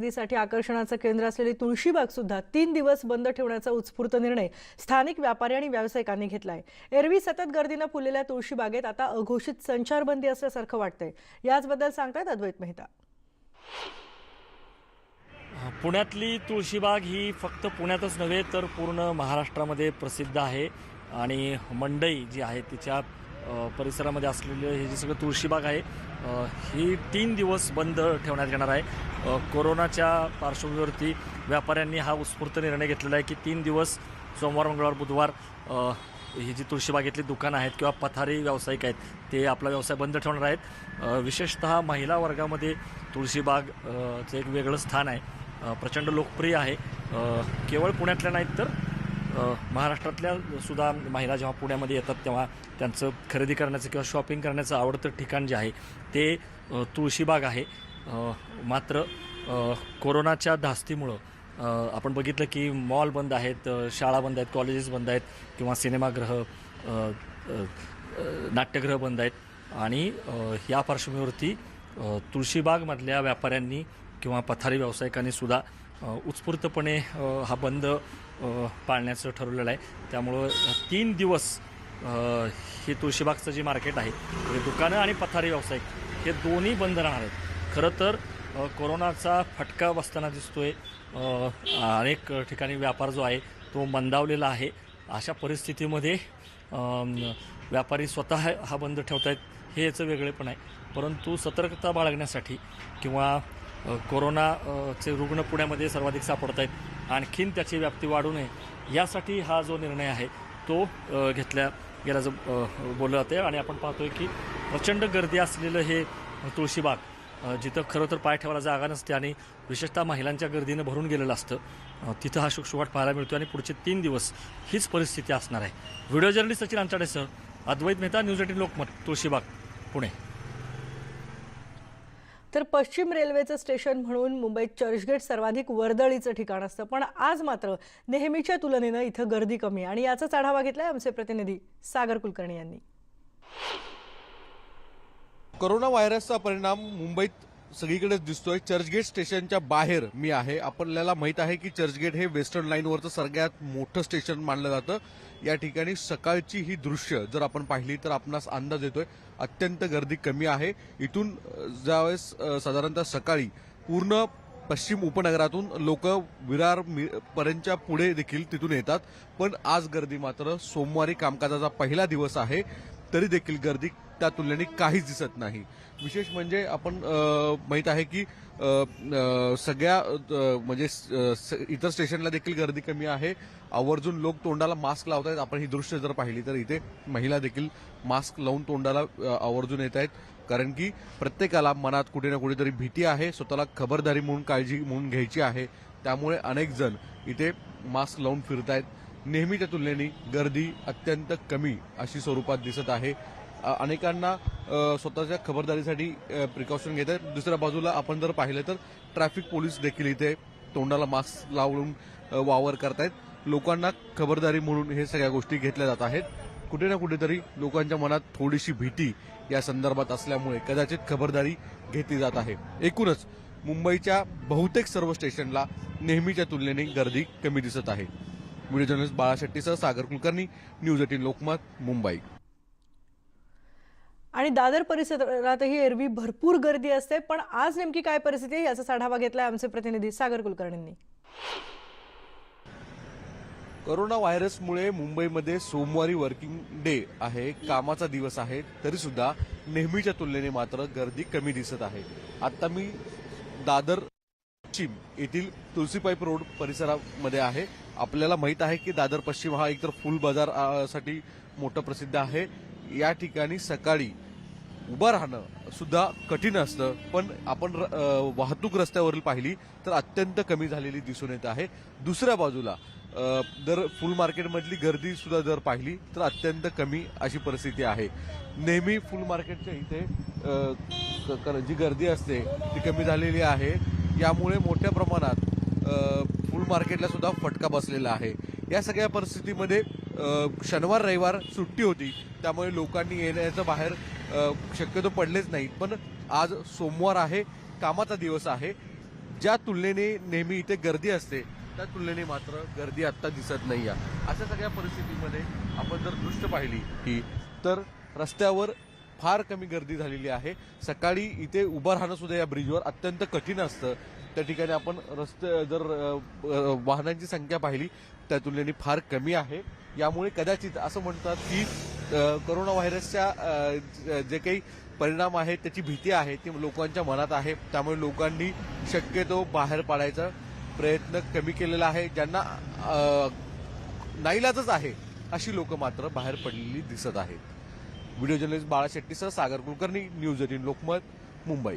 खरेदीसाठी आकर्षणाचं केंद्र असलेली तुळशीबाग सुद्धा तीन दिवस बंद ठेवण्याचा उत्स्फूर्त निर्णय स्थानिक व्यापारी आणि व्यावसायिकांनी घेतलाय. एरवी सतत गर्दीनं फुललेल्या तुळशीबागेत आता अघोषित संचारबंदी असल्यासारखं वाटतंय. याचबद्दल सांगतायत अद्वैत मेहता. पुण्यातली तुळशीबाग ही फक्त पुण्यातच नव्हे तर पूर्ण महाराष्ट्रामध्ये प्रसिद्ध आहे. आणि मंडई जी आहे तिच्या परिसरामध्ये असलेलं हे जे सगळं तुळशीबाग आहे ही तीन दिवस बंद ठेवण्यात येणार आहे. कोरोनाच्या पार्श्वभूमीवरती व्यापाऱ्यांनी हा उत्स्फूर्त निर्णय घेतलेला आहे की तीन दिवस सोमवार मंगळवार बुधवार ही जी तुळशीबागेतली दुकानं आहेत किंवा पथारी व्यावसायिक आहेत ते आपला व्यवसाय बंद ठेवणार आहेत. विशेषतः महिला वर्गामध्ये तुळशीबाग चं एक वेगळं स्थान आहे. प्रचंड लोकप्रिय आहे. केवळ पुण्यातल्या नाहीत तर महाराष्ट्रातल्या सुद्धा महिला जेव्हा पुण्यामध्ये येतात तेव्हा त्यांचं खरेदी करण्याचं किंवा शॉपिंग करण्याचं आवडतं ठिकाण जे आहे ते तुळशीबाग आहे. मात्र कोरोनाच्या धास्तीमुळं आपण बघितलं की मॉल बंद आहेत शाळा बंद आहेत कॉलेजेस बंद आहेत किंवा सिनेमागृह नाट्यगृह बंद आहेत. आणि या पार्श्वभूमीवरती तुळशीबागमधल्या व्यापाऱ्यांनी किंवा पथारी व्यावसायिकांनी सुद्धा उत्स्फूर्तपणे हा बंद पाळण्याचं ठरवलेलं आहे. त्यामुळं तीन दिवस हे तुळशीबागचं जे मार्केट आहे दुकानं आणि पथारी व्यावसायिक हे दोन्ही बंद राहणार आहेत. खरं तर कोरोनाचा फटका बसताना दिसतोय. अनेक ठिकाणी व्यापार जो आहे तो मंदावलेला आहे. अशा परिस्थितीमध्ये व्यापारी स्वतः हा बंद ठेवत आहेत हे याचं वेगळेपण आहे. परंतु सतर्कता बाळगण्यासाठी किंवा कोरोनाचे रुग्ण पुण्यामध्ये सर्वाधिक सापडत आहेत आणखीन त्याची व्याप्ती वाढू नये यासाठी हा जो निर्णय आहे तो घेतल्या गेल्याचं अ, बोललं जाते आणि आपण पाहतोय की प्रचंड गर्दी असलेलं हे तुळशीबाग जिथं खरं तर पाय ठेवायला जागा नसते आणि विशेषतः महिलांच्या गर्दीनं भरून गेलेलं असतं तिथं हा शुकशुकाट पाहायला मिळतो आणि पुढचे तीन दिवस हीच परिस्थिती असणार आहे. व्हिडिओ जर्नलिस्ट सचिन आंचाडेसह अद्वैत मेहता न्यूज एटीन लोकमत तुळशीबाग पुणे. तर पश्चिम रेल्वेचं स्टेशन म्हणून मुंबईत चर्चगेट सर्वाधिक वर्दळीचं ठिकाण असतं. पण आज मात्र नेहमीच्या तुलनेनं इथं गर्दी कमी आहे. आणि याचाच आढावा घेतलाय आमचे प्रतिनिधी सागर कुलकर्णी यांनी. कोरोना व्हायरसचा परिणाम मुंबईत सगळीकडेच दिसतोय. चर्चगेट स्टेशनच्या बाहेर मी आहे. आपल्याला माहीत आहे की चर्चगेट हे वेस्टर्न लाईनवरचं सगळ्यात मोठं स्टेशन मानलं जातं. या ठिकाणी सकाळची ही दृश्य जर आपण पाहिली तर आपणास अंदाज येतोय. अत्यंत गर्दी कमी आहे. इथून ज्यावेळेस साधारणतः सकाळी पूर्ण पश्चिम उपनगरातून लोक विरार पर्यंतच्या पुढे देखील तिथून येतात. पण आज गर्दी मात्र सोमवारी कामकाजाचा पहिला दिवस आहे. तरी देखील गर्दी त्या तुलनेने काहीच दिसत नाही. विशेष म्हणजे आपण माहीत आहे की सगळ्या म्हणजे स- इतर स्टेशनला देखील गर्दी कमी आहे. आवर्जून लोक तोंडाला मास्क लावत आहेत आपण ही दृश्य जर पाहिली तर इथे महिला देखील मास्क लावून तोंडाला आवर्जून येत आहेत कारण की प्रत्येकाला मनात कुठे ना कुठेतरी भीती आहे. स्वतःला खबरदारी म्हणून काळजी म्हणून घ्यायची आहे. त्यामुळे अनेक जण इथे मास्क लावून फिरत आहेत नेहमीच्या तुलनेने गर्दी अत्यंत कमी अशी स्वरूपात दिसत आहे. अनेकांना स्वतःच्या खबरदारीसाठी प्रिकॉशन घेत आहेत. दुसऱ्या बाजूला आपण जर पाहिलं तर ट्रॅफिक पोलीस देखील इथे तोंडाला मास्क लावून वावर करतायत. लोकांना खबरदारी म्हणून हे सगळ्या गोष्टी घेतल्या जात आहेत. कुठे ना कुठेतरी लोकांच्या मनात थोडीशी भीती या संदर्भात असल्यामुळे कदाचित खबरदारी घेतली जात आहे. एकूणच मुंबईच्या बहुतेक सर्व स्टेशनला नेहमीच्या तुलनेने गर्दी कमी दिसत आहे. व्हिडिओ जर्नलिस्ट बाळा शेट्टीसह सागर कुलकर्णी न्यूज एटीन लोकमत मुंबई. आणि दादर परिसरातही एरवी भरपूर गर्दी असते पण आज नेमकी काय परिस्थिती आहे याचाच आढावा घेतलाय आमचे प्रतिनिधी सागर कुलकर्णींनी. कोरोना व्हायरसमुळे मुंबईमध्ये सोमवारी वर्किंग डे आहे कामाचा दिवस आहे तरी सुद्धा नेहमीच्या तुलनेने मात्र गर्दी कमी दिसत आहे. आता मी दादर पश्चिम येथील तुळसीपाईप रोड परिसरामध्ये आहे. आपल्याला माहीत आहे की दादर पश्चिम हा एकतर फुल बाजारसाठी मोठं प्रसिद्ध आहे. या ठिकाणी सकाळी उभं राहणं सुद्धा कठीण असतं पण आपण र- वाहतूक रस्त्यावरील पाहिली तर अत्यंत कमी झालेली दिसून येत आहे. दुसऱ्या बाजूला जर फुल मार्केटमधली गर्दी सुद्धा जर पाहिली तर अत्यंत कमी अशी परिस्थिती आहे. नेहमी फुल मार्केटच्या इथे जी गर्दी असते ती कमी झालेली आहे. यामुळे मोठ्या प्रमाणात फुल मार्केटला सुद्धा फटका बसलेला आहे. या सगळ्या परिस्थितीमध्ये शनिवार रविवार सुट्टी होती. त्यामुळे लोकांनी येण्याचं बाहेर शक्यतो पडलेच नाहीत. पण आज सोमवार आहे कामाचा दिवस आहे. ज्या तुलनेने नेहमी इथे गर्दी असते त्या तुलनेने मात्र गर्दी आत्ता दिसत नाही आहे अशा सगळ्या परिस्थितीमध्ये आपण जर दृष्ट पाहिली की तर रस्त्यावर फार कमी गर्दी झालेली आहे. सकाळी इथे उभं राहणं सुद्धा या ब्रिजवर अत्यंत कठीण असतं. त्या ठिकाणी आपण रस्ते जर वाहनांची संख्या पाहिली त्या तुलनेने फार कमी आहे. यामुळे कदाचित असं म्हणतात की करोना व्हायरसच्या जे काही परिणाम आहेत त्याची भीती आहे ती लोकांच्या मनात आहे. त्यामुळे लोकांनी शक्यतो बाहेर पाडायचा प्रयत्न कमी केलेला आहे. ज्यांना नाईलाजच आहे अशी लोक मात्र बाहेर पडलेली दिसत आहेत. व्हिडिओ जर्नलिस्ट बाळा शेट्टीसह सागर कुलकर्णी न्यूज एटीन लोकमत मुंबई.